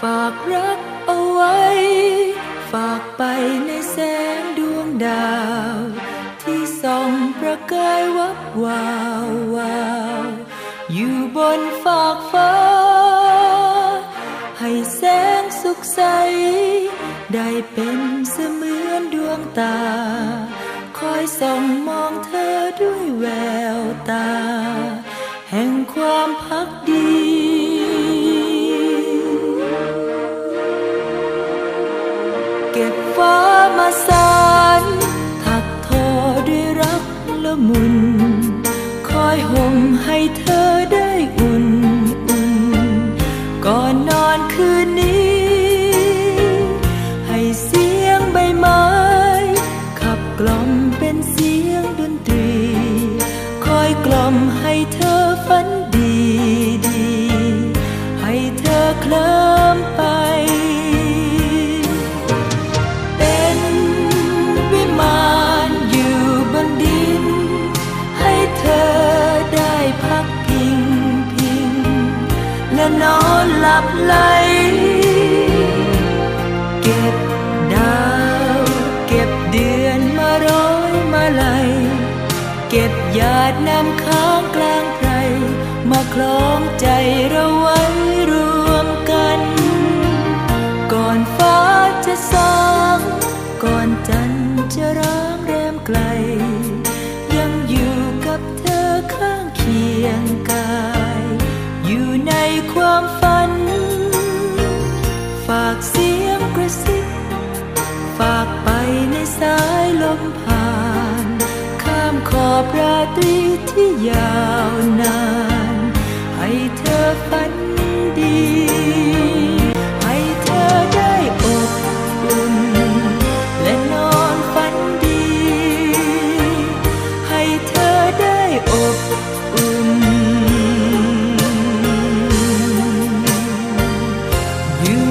ฝากรักเอาไว้ ฝากไปในแสงดวงดาว ที่ส่องประกายวับวาววาวอยู่บนฟากฟ้า ให้แสงสุขใส ได้เป็นเสมือนดวงตา คอยส่องมองเธอด้วยแววตา แห่งความพักดี ฟ้ามาสารถักทอด้วยรักละมุน คอยห่มให้เธอได้อุ่นอุ่นก่อนนอนคืนนี้ ให้เสียงใบไม้ ขับกล่อมเป็นเสียงดนตรี คอยกล่อมให้เธอฝัน นอนหลับไหล เก็บดาว เก็บเดือนมาร้อยมาลัยเก็บหยาดน้ำค้างกลางไพรมาคล้องใจเราไว้รวมกัน ก่อนฟ้าจะสาง ก่อนจันทร์จะร้างแรมไกล ความฝัน ฝากเสียงกระซิบ ฝากไปในสายลมผ่าน ข้ามขอบราตรีที่ยาวนาน ให้เธอฝัน